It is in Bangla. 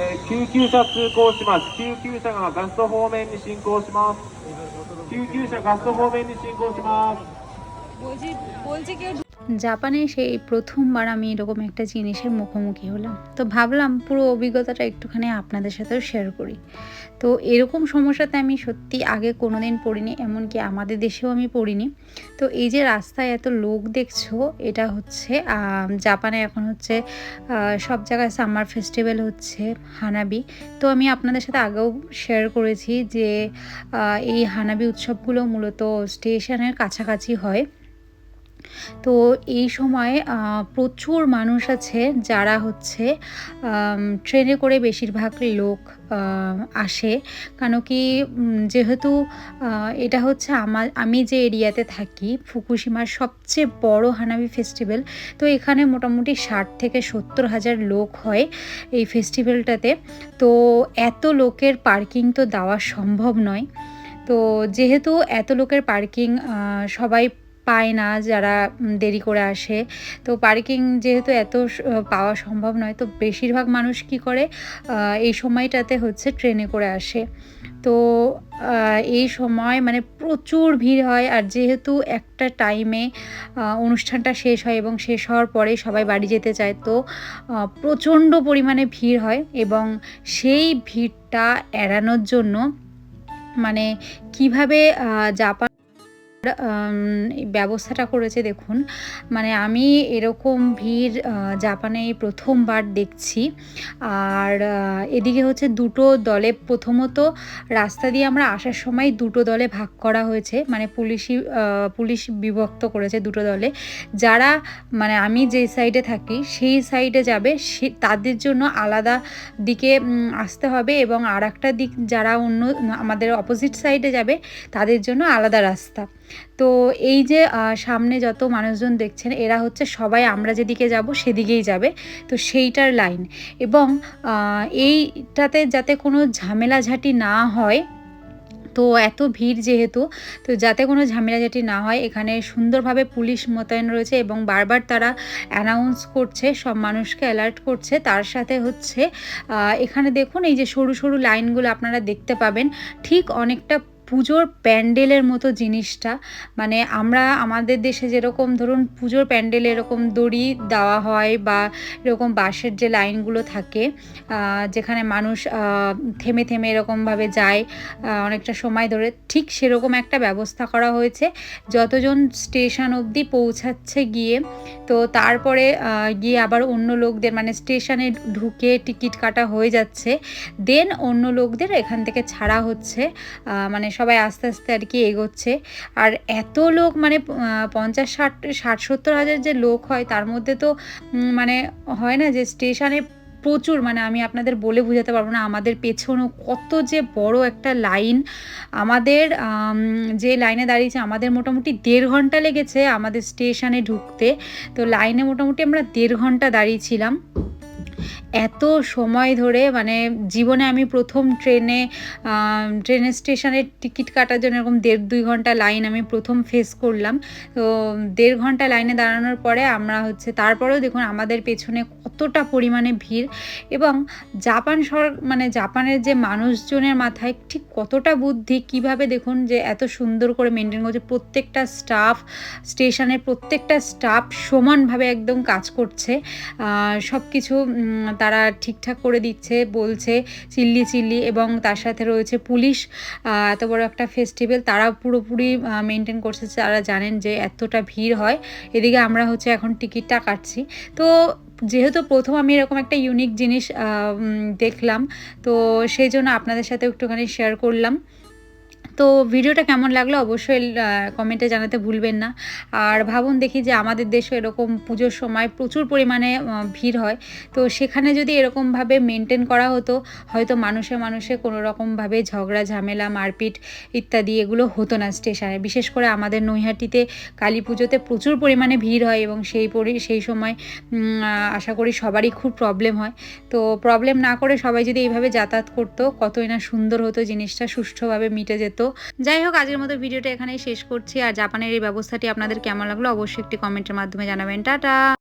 えー、救急車通行します。救急車がガスト方面に進行します。救急車ガスト方面に進行します。জাপানে সেই প্রথমবার আমি এরকম একটা জিনিসের মুখোমুখি হলাম। তো ভাবলাম পুরো অভিজ্ঞতাটা একটুখানি আপনাদের সাথেও শেয়ার করি। তো এরকম সমস্যাতে আমি সত্যি আগে কোনো দিন পড়িনি, এমনকি আমাদের দেশেও আমি পড়িনি। তো এই যে রাস্তায় এত লোক দেখছ, এটা হচ্ছে জাপানে এখন হচ্ছে সব জায়গায় সামার ফেস্টিভ্যাল হচ্ছে, হানাবি। তো আমি আপনাদের সাথে আগেও শেয়ার করেছি যে এই হানাবি উৎসবগুলো মূলত স্টেশনের কাছাকাছি হয়। তো এই সময় প্রচুর মানুষ আছে যারা হচ্ছে ট্রেনে করে বেশিরভাগ লোক আসে। কেন কি যেহেতু এটা হচ্ছে আমার আমি যে এরিয়াতে থাকি, ফুকুশিমার সবচেয়ে বড় হানাবি ফেস্টিভ্যাল, তো এখানে মোটামুটি ষাট থেকে সত্তর হাজার লোক হয় এই ফেস্টিভ্যালটাতে। তো এত লোকের পার্কিং তো দেওয়া সম্ভব নয়। তো যেহেতু এত লোকের পার্কিং সবাই পায় না যারা দেরি করে আসে। তো পার্কিং যেহেতু এত পাওয়া সম্ভব নয়, তো বেশিরভাগ মানুষ কি করে এই সময়টাতে হচ্ছে ট্রেনে করে আসে। তো এই সময় মানে প্রচুর ভিড় হয় আর যেহেতু একটা টাইমে অনুষ্ঠানটা শেষ হয় এবং শেষ হওয়ার পরে সবাই বাড়ি যেতে চায়, তো প্রচণ্ড পরিমাণে ভিড় হয় এবং সেই ভিড়টা এড়ানোর জন্য মানে কীভাবে জাপান ব্যবস্থাটা করেছে, দেখুন। মানে আমি এরকম ভিড় জাপানে প্রথমবার দেখছি। আর এদিকে হচ্ছে দুটো দলে, প্রথমত রাস্তা দিয়ে আমরা আসার সময় দুটো দলে ভাগ করা হয়েছে। মানে পুলিশই পুলিশ বিভক্ত করেছে দুটো দলে। যারা মানে আমি যে সাইডে থাকি, সেই সাইডে যাবে, সে, তাদের জন্য আলাদা দিকে আসতে হবে এবং আর একটা দিক, যারা অন্য, আমাদের অপোজিট সাইডে যাবে, তাদের জন্য আলাদা রাস্তা। তো এই যে সামনে যত মানুষজন দেখছেন, এরা হচ্ছে সবাই আমরা যেদিকে যাব সেদিকেই যাবে। তো সেইটার লাইন। এবং এইটাতে যাতে কোনো ঝামেলাঝাটি না হয়, তো এত ভিড় যেহেতু, তো যাতে কোনো ঝামেলাঝাটি না হয়, এখানে সুন্দরভাবে পুলিশ মোতায়েন রয়েছে এবং বারবার তারা অ্যানাউন্স করছে, সব মানুষকে অ্যালার্ট করছে। তার সাথে হচ্ছে এখানে দেখুন, এই যে সরু সরু লাইনগুলো আপনারা দেখতে পাবেন। ঠিক অনেকটা পুজোর প্যান্ডেলের মতো জিনিসটা। মানে আমরা আমাদের দেশে যেরকম ধরুন পুজোর প্যান্ডেলে এরকম দড়ি দেওয়া হয় বা এরকম বাঁশের যে লাইনগুলো থাকে যেখানে মানুষ থেমে থেমে এরকমভাবে যায় অনেকটা সময় ধরে, ঠিক সেরকম একটা ব্যবস্থা করা হয়েছে। যতজন স্টেশন অবধি পৌঁছাচ্ছে গিয়ে, তো তারপরে গিয়ে আবার অন্য লোকদের মানে স্টেশনে ঢুকে টিকিট কাটা হয়ে যাচ্ছে। দেন অন্য লোকদের এখান থেকে ছাড়া হচ্ছে মানে সবাই আস্তে আস্তে আর কি এগোচ্ছে। আর এত লোক মানে পঞ্চাশ ষাট ষাট সত্তর হাজার যে লোক হয়, তার মধ্যে তো মানে হয় না যে স্টেশনে প্রচুর মানে আমি আপনাদের বলে বোঝাতে পারব না, আমাদের পেছনেও কত যে বড় একটা লাইন। আমাদের যে লাইনে দাঁড়িয়েছে, আমাদের মোটামুটি দেড় ঘণ্টা লেগেছে আমাদের স্টেশনে ঢুকতে। তো লাইনে মোটামুটি আমরা দেড় ঘণ্টা দাঁড়িয়েছিলাম। এত সময় ধরে মানে জীবনে আমি প্রথম ট্রেনে ট্রেনের স্টেশনের টিকিট কাটার জন্য এরকম দেড় দুই ঘণ্টা লাইন আমি প্রথম ফেস করলাম। তো দেড় ঘণ্টা লাইনে দাঁড়ানোর পরে আমরা হচ্ছে, তারপরেও দেখুন আমাদের পেছনে কতটা পরিমাণে ভিড় এবং জাপান সর মানে জাপানের যে মানুষজনের মাথায় ঠিক কতটা বুদ্ধি, কীভাবে দেখুন যে এত সুন্দর করে মেনটেন করছে, প্রত্যেকটা স্টাফ স্টেশনের প্রত্যেকটা স্টাফ সমানভাবে একদম কাজ করছে। সব কিছু তারা ঠিকঠাক করে দিচ্ছে, বলছে, চিল্লি চিল্লি এবং তার সাথে রয়েছে পুলিশ। এত বড় একটা ফেস্টিভ্যাল তারা পুরোপুরি মেনটেন করছে। তারা জানেন যে এতটা ভিড় হয়। এদিকে আমরা হচ্ছে এখন টিকিটটা কাটছি। তো যেহেতু প্রথম আমি এরকম একটা ইউনিক জিনিস দেখলাম, তো সেই জন্য আপনাদের সাথে একটুখানি শেয়ার করলাম। তো ভিডিওটা কেমন লাগল অবশ্যই কমেন্টে জানাতে ভুলবেন না। আর ভাবুন দেখি যে আমাদের দেশে এরকম পুজোর সময় প্রচুর পরিমাণে ভিড় হয়। তো সেখানে যদি এরকমভাবে মেনটেন করা হতো, হয়তো মানুষে মানুষে কোনো রকমভাবে ঝগড়া, ঝামেলা, মারপিট ইত্যাদি এগুলো হতো না স্টেশনে। বিশেষ করে আমাদের নৈহাটিতে কালী পুজোতে প্রচুর পরিমাণে ভিড় হয় এবং সেই পরি, সেই সময় আশা করি সবারই খুব প্রবলেম হয়। তো প্রবলেম না করে সবাই যদি এইভাবে যাতায়াত করতো, কতই না সুন্দর হতো জিনিসটা সুষ্ঠুভাবে মিটে যেত। যাই হোক, আজকের মতো ভিডিওটা এখানেই শেষ করছি। আর জাপানের এই ব্যবস্থাটি আপনাদের কেমন লাগল অবশ্যই একটি কমেন্টের মাধ্যমে জানাবেন। টাটা!